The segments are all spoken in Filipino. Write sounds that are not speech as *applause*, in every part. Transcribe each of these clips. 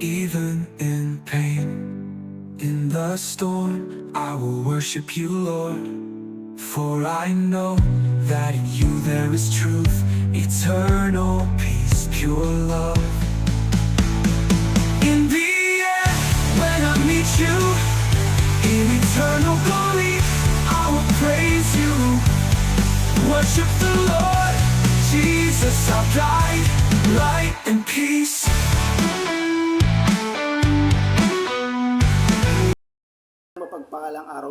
even in pain. In the storm, I will worship you, Lord. For I know that in you there is truth, eternal peace, pure love. In the end, when I meet you, in eternal glory, I will praise you. Worship the Lord, Jesus, guide,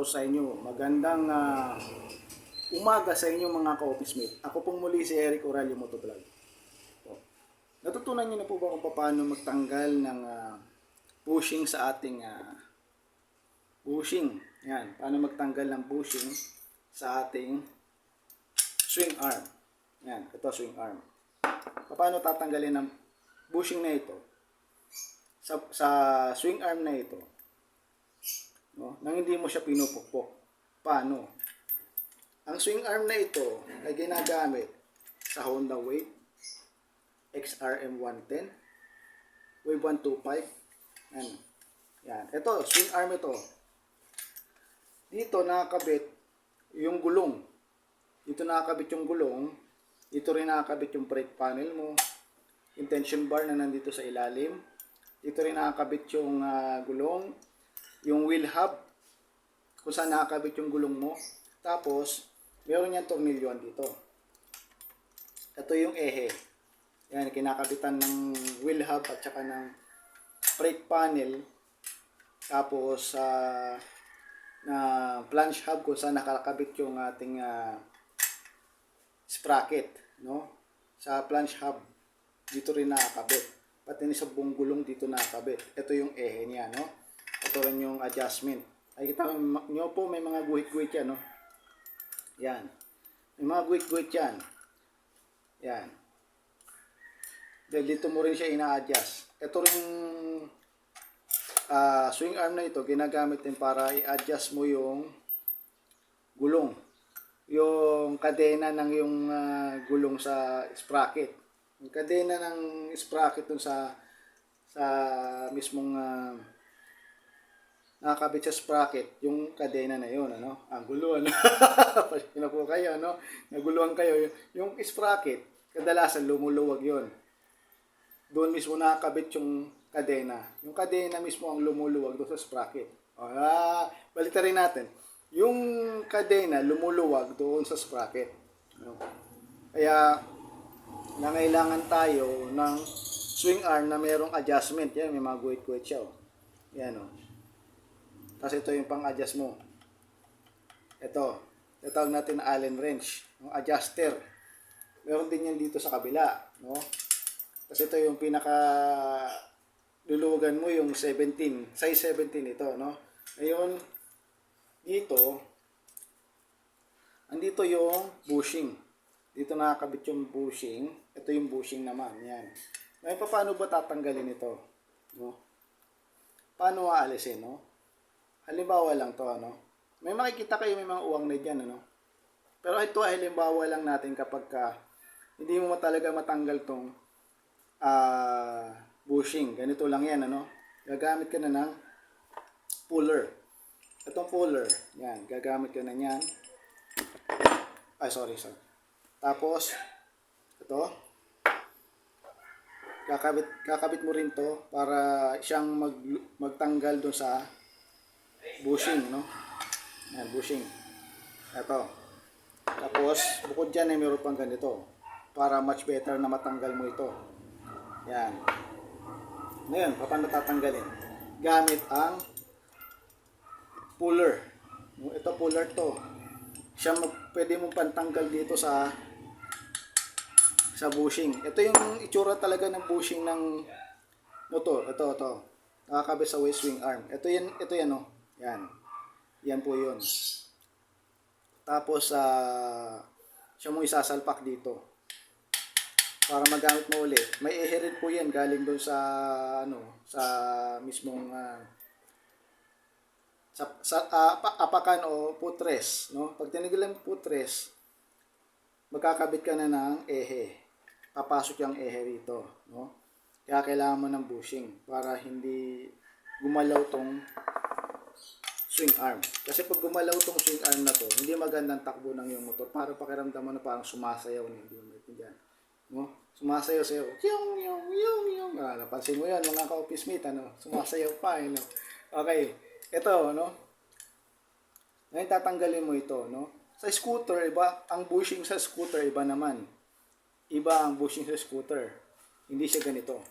araw sa inyo. Magandang ah, umaga sa inyo mga ka-office mate. Ako pong muli si Eric Aurelio Motovlog. O, Natutunan niyo na po ba kung paano magtanggal ng ah, bushing sa ating ah, bushing? Yan, paano magtanggal ng bushing sa ating swing arm. Yan, ito swing arm. Paano tatanggalin ng bushing na ito? Sa, sa swing arm na ito, no? nang hindi mo siya pinupukpok. Paano? Ang swing arm na ito ay ginagamit sa Honda Wave XRM 110 Wave 125 yan. yan. Ito, swing arm ito. Dito nakakabit yung gulong. Dito nakakabit yung gulong. Dito rin nakakabit yung brake panel mo. Yung tension bar na nandito sa ilalim. Dito rin nakakabit yung ah, gulong yung wheel hub kung saan nakakabit yung gulong mo. Tapos, meron niyang tornilyon dito. Ito yung ehe. Yan, kinakabitan ng wheel hub at saka ng brake panel. Tapos, sa na flange hub kung saan nakakabit yung ating ah, sprocket. No? Sa flange hub, dito rin nakakabit. Pati ni sa buong gulong dito nakakabit. Ito yung ehe niya, no? Ito rin yung adjustment. Ay kita nyo po may mga guhit-guhit yan, no? Yan. May mga guhit-guhit yan. Yan. Dahil dito mo rin siya ina-adjust. Ito rin ah, swing arm na ito, ginagamit din para i-adjust mo yung gulong. Yung kadena ng yung ah, gulong sa sprocket. Yung kadena ng sprocket dun sa sa mismong ah, nakakabit sa sprocket yung kadena na yun, ano? Ang gulo, ano? *laughs* Pasensya na po kayo, ano? Naguluhan kayo. Yung sprocket, kadalasan lumuluwag yon Doon mismo nakakabit yung kadena. Yung kadena mismo ang lumuluwag doon sa sprocket. Ah, balik rin natin. Yung kadena lumuluwag doon sa sprocket. Ano? Kaya, nangailangan tayo ng swing arm na mayroong adjustment. Yan, may mga guhit-guhit siya. Oh. Yan, oh. Kasi ito yung pang-adjust mo. Ito. Tatawag natin na Allen wrench. Yung adjuster. Meron din yan dito sa kabila. No? Kasi ito yung pinaka luluwagan mo yung 17. Size 17 ito. No? Ngayon, dito, andito yung bushing. Dito nakakabit yung bushing. Ito yung bushing naman. Yan. Ngayon, paano ba tatanggalin ito? No? Paano aalisin, no? Halimbawa lang to, ano? May makikita kayo may mga uwang na dyan, ano? Pero ito ay halimbawa lang natin kapag ka hindi mo talaga matanggal tong ah bushing. Ganito lang yan, ano? Gagamit ka na ng puller. Itong puller, yan, gagamit ka na niyan. Ay, sorry, sorry. Tapos, ito, kakabit, kakabit mo rin to para siyang mag, magtanggal doon sa bushing, no? Yan, bushing. Ito. Tapos, bukod dyan ay meron pang ganito. Para much better na matanggal mo ito. Yan. Ngayon, paano tatanggalin? Gamit ang puller. Ito puller to. Siya pwede mong pantanggal dito sa sa bushing. Ito yung itsura talaga ng bushing ng motor. Ito, ito. Nakakabit sa waist swing arm. Ito yan, ito yan, oh. Yan. Yan po yun. Tapos, ah, siya mo isasalpak dito. Para magamit mo ulit. May eherin po yan galing doon sa, ano, sa mismong, ah, sa, sa apa- apakan o putres, no? Pag tinigil ang putres, magkakabit ka na ng ehe. Papasok yung ehe rito, no? Kaya kailangan mo ng bushing para hindi gumalaw tong swing arm. Kasi pag gumalaw tong swing arm na to, hindi magandang takbo ng yung motor. Para pakiramdam mo na parang sumasayaw na hindi mo maintindihan. No? Sumasayaw sayo. Yung, yung, yung, yung. Ah, napansin mo yan mga ka-office mate, ano? Sumasayaw pa, eh, no? Okay. Ito, no? Ngayon tatanggalin mo ito, no? Sa scooter, iba, ang bushing sa scooter, iba naman. Iba ang bushing sa scooter. Hindi siya ganito.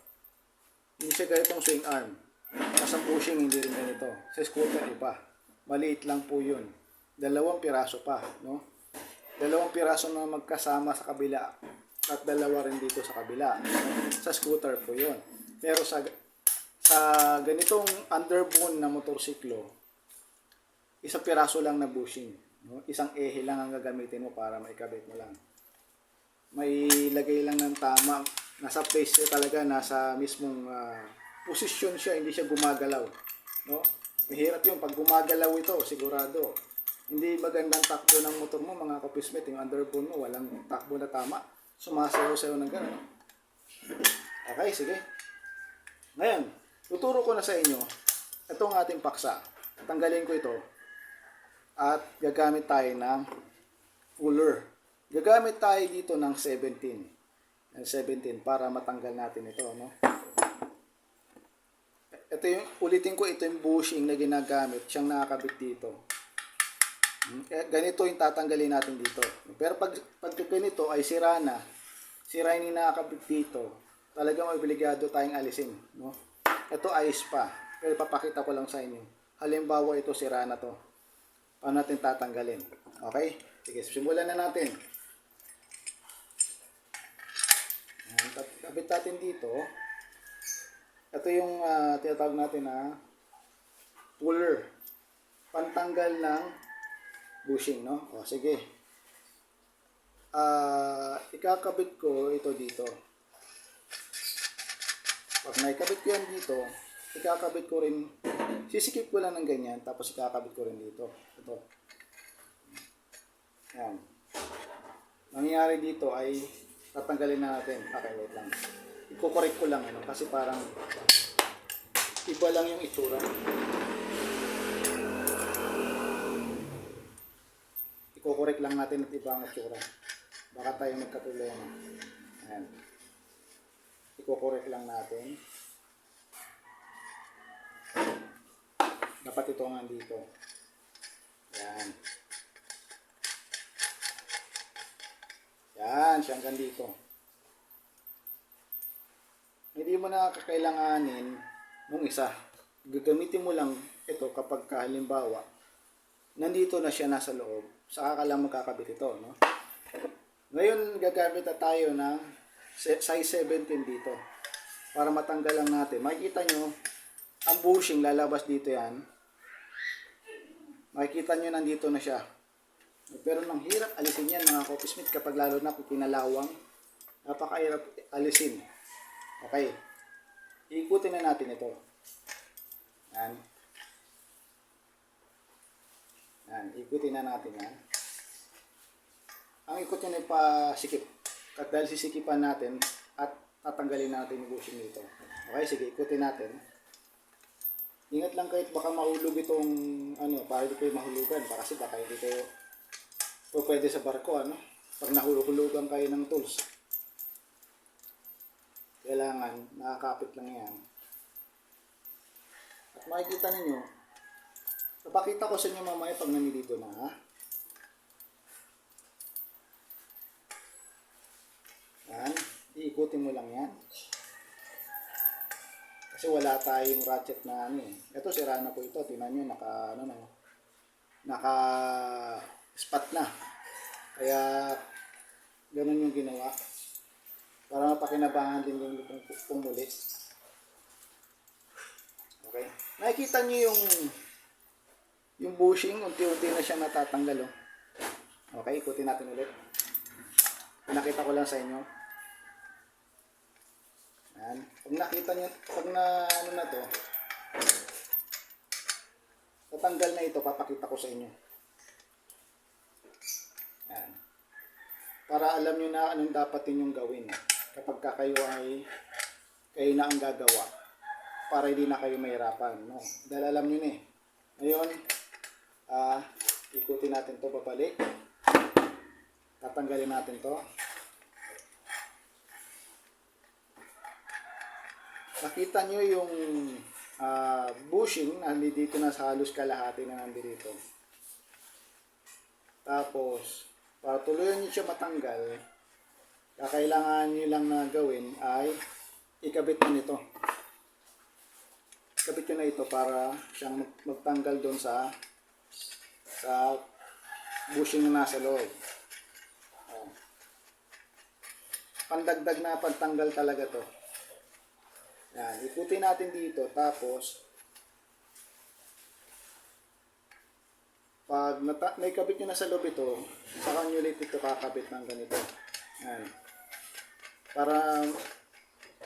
Hindi siya ganitong swing arm. Tapos ang bushing hindi rin ganito. Sa scooter, iba. Maliit lang po yun. Dalawang piraso pa, no? Dalawang piraso na magkasama sa kabila at dalawa rin dito sa kabila. Sa scooter po yun. Pero sa sa ganitong underbone na motorsiklo, isang piraso lang na bushing. No? Isang ehe lang ang gagamitin mo para maikabit mo lang. May lagay lang ng tama. Nasa place siya talaga, nasa mismong ah, posisyon siya, hindi siya gumagalaw. No? Mahirap yun. Pag gumagalaw ito, sigurado. Hindi magandang takbo ng motor mo, mga kapismet. Yung underbone mo, walang takbo na tama. Sumasayaw-sayaw ng gano'n. Okay, sige. Ngayon, tuturo ko na sa inyo itong ating paksa. Tanggalin ko ito at gagamit tayo ng puller. Gagamit tayo dito ng 17. Ng 17 para matanggal natin ito, no? Ito yung, ulitin ko, ito yung bushing na ginagamit, siyang nakakabit dito. Hmm, kaya Ganito yung tatanggalin natin dito. Pero pag, pag ganito ay sira na, sira yung nakakabit dito, talagang obligado tayong alisin, no? Ito ayos pa. Pero papakita ko lang sa inyo. Halimbawa ito sira na to. Paano natin tatanggalin? Okay? Sige, simulan na natin. Ayan, Kabit natin dito. Ito yung ah, tinatawag natin na puller. Pantanggal ng bushing, no? O, sige. Ah, ikakabit ko ito dito. Pag naikabit ko yan dito, ikakabit ko rin, sisikip ko lang ng ganyan, tapos ikakabit ko rin dito. Ito. Yan. Nangyayari dito ay tatanggalin na natin. Okay, wait lang. Iko-correct ko lang, ano, kasi parang iba lang yung itsura. Iko-correct lang natin at iba ang itsura. Baka tayo magkaproblema. Ayan. Iko-correct lang natin. Dapat ito nga dito. Yan. Yan, siya hanggang dito. Hindi mo na kakailanganin nung isa. Gagamitin mo lang ito kapag ka, halimbawa, nandito na siya nasa loob, saka ka lang magkakabit ito, no? Ngayon, gagamit na tayo ng size 17 dito para matanggal lang natin. Makikita nyo, ang bushing lalabas dito yan. Makikita nyo nandito na siya. Pero nang hirap alisin yan mga coffeesmith kapag lalo na kung pinalawang. Napakahirap alisin. Okay. Ikutin na natin ito. Yan. Yan. Ikutin na natin yan. Ang ikot yun ay pasikip. At dahil sisikipan natin at tatanggalin natin yung bushing nito. Okay, sige, ikutin natin. Ingat lang kahit baka mahulog itong ano, para hindi kayo mahulugan. Baka kasi baka hindi kayo o pwede sa barko, ano? Pag nahulugan kayo ng tools. Kailangan, nakakapit lang yan. At makikita ninyo, papakita ko sa inyo mamaya pag nandito na, ha? Yan. Iikutin mo lang yan. Kasi wala tayong ratchet na ano eh. Ito, sira na po ito. Tingnan nyo, naka, ano na, naka spot na. Kaya, ganun yung ginawa. Mapakinabangan din yung pum- pumuli. Okay. Nakikita nyo yung yung bushing, unti-unti na siya natatanggal. Oh. Okay, ikutin natin ulit. Pinakita ko lang sa inyo. Yan. Pag nakita nyo, pag na, ano na to, tatanggal na ito, papakita ko sa inyo. Yan. Para alam nyo na anong dapat ninyong gawin kapag ka kayo ay kayo na ang gagawa para hindi na kayo mahirapan. No? Dahil alam nyo na eh. Ngayon, ah, ikutin natin to papalik. Tatanggalin natin to. Nakita nyo yung ah, bushing na dito na sa halos kalahati na nandito. Tapos, para tuluyan nyo siya matanggal, kakailangan nyo lang na gawin ay ikabit na nito. Ikabit nyo na ito para siyang mag- magtanggal doon sa sa bushing na nasa loob. Oh. Pandagdag na pagtanggal talaga to. Yan, ikutin natin dito tapos pag nata- naikabit nyo na sa loob ito, saka nyo ulit ito kakabit ng ganito. Yan. Para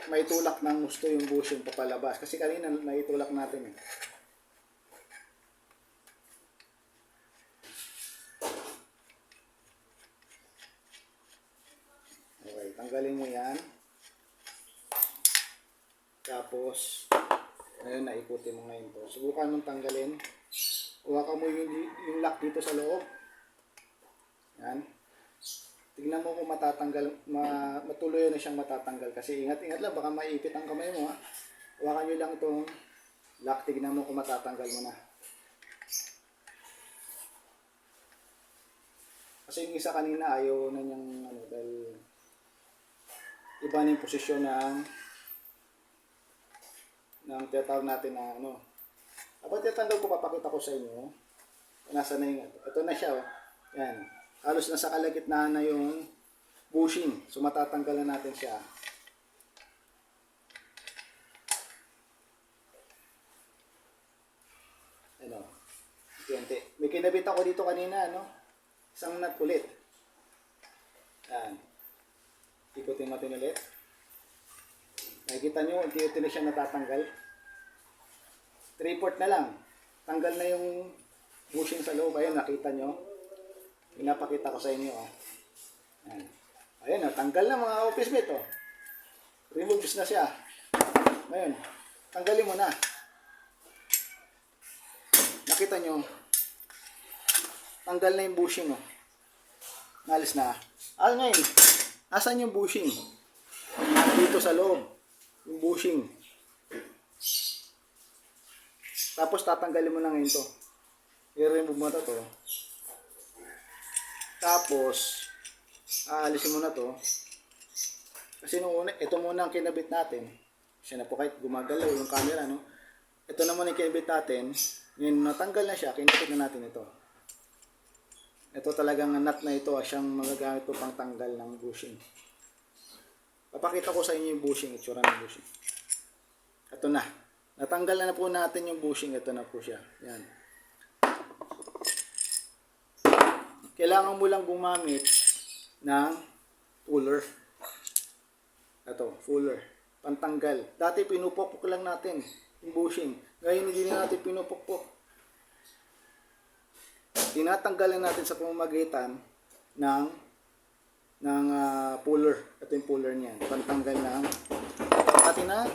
maitulak ng gusto yung bushing papalabas. Kasi kanina naitulak natin eh. Okay, tanggalin mo yan. Tapos, ngayon naikutin mo ngayon to. Subukan mong tanggalin. Huwakan mo yung, yung lock dito sa loob. Yan. Tingnan mo kung matatanggal, ma, matuloy na siyang matatanggal. Kasi ingat-ingat lang, baka maipit ang kamay mo ha. Huwakan nyo lang itong lock. Tingnan mo kung matatanggal mo na. Kasi yung isa kanina ayaw na niyang ano, dahil iba na yung posisyon ng ng tinatawag natin na ano. Kapag tinatanggal ko, papakita ko sa inyo. Nasa na yung, ito na siya, oh. Yan. Halos nasa kalagitnaan na yung bushing. So, matatanggal na natin siya. Ano? Unti. May kinabit ako dito kanina, no? Isang nut ulit. Yan. Ikutin natin ulit. Nakikita nyo, unti-unti na siya natatanggal. 3-port na lang. Tanggal na yung bushing sa loob. Ayun, nakita nyo. Pinapakita ko sa inyo. Oh. Ayan. Ayun, oh, tanggal na mga office mate. Oh. Removes na siya. Ngayon, tanggalin mo na. Nakita nyo, tanggal na yung bushing. Oh. Nalis na. Ah, ngayon, asan yung bushing? Dito sa loob. Yung bushing. Tapos tatanggalin mo na ngayon to. I-remove mo na to. Tapos, aalisin mo na to. Kasi nung una, ito muna ang kinabit natin. Siya na po kahit gumagalaw yung camera, no? Ito naman ang kinabit natin. Yun, natanggal na siya, kinabit na natin ito. Ito talagang nut na ito, siyang magagamit ko pang tanggal ng bushing. Papakita ko sa inyo yung bushing, itsura ng bushing. Ito na. Natanggal na, na po natin yung bushing. Ito na po siya. Yan. Kailangan mo lang gumamit ng puller. Ito, fuller. Pantanggal. Dati pinupokpok lang natin yung bushing. Ngayon hindi na natin pinupokpok. Tinatanggalan natin sa pamamagitan ng ng ah, puller. Ito yung puller niyan. Pantanggal ng atin na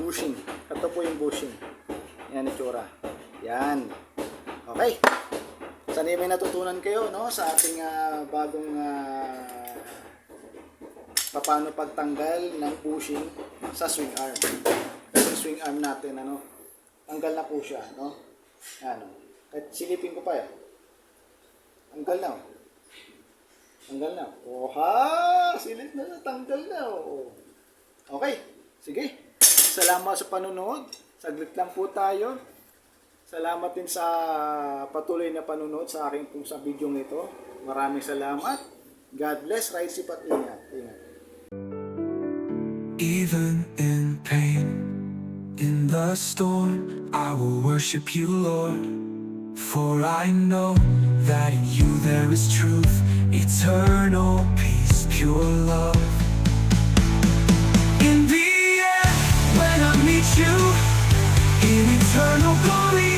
bushing. Ito po yung bushing. Yan yung tsura. Yan. Okay. Sana may natutunan kayo no sa ating ah, bagong uh, paano pagtanggal ng bushing sa swing arm. Kasi swing arm natin ano, tanggal na po siya, no? Ano. Kahit silipin ko pa yan. Tanggal na. oh. Tanggal na. Oh, ha! Silip na na, tanggal na. Oh. Okay. Sige. Salamat sa panonood. Saglit lang po tayo. Salamat din sa patuloy na panonood sa aking pong sa video nito. Maraming salamat. God bless. Safe at ingat. Ingat. Even in pain, in the storm, I will worship you, Lord. For I know that in you there is truth, eternal peace, pure love. In the end, when I meet you, eternal glory,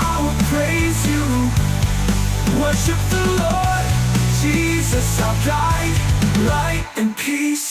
I will praise you. Worship the Lord, Jesus, our guide, light and peace.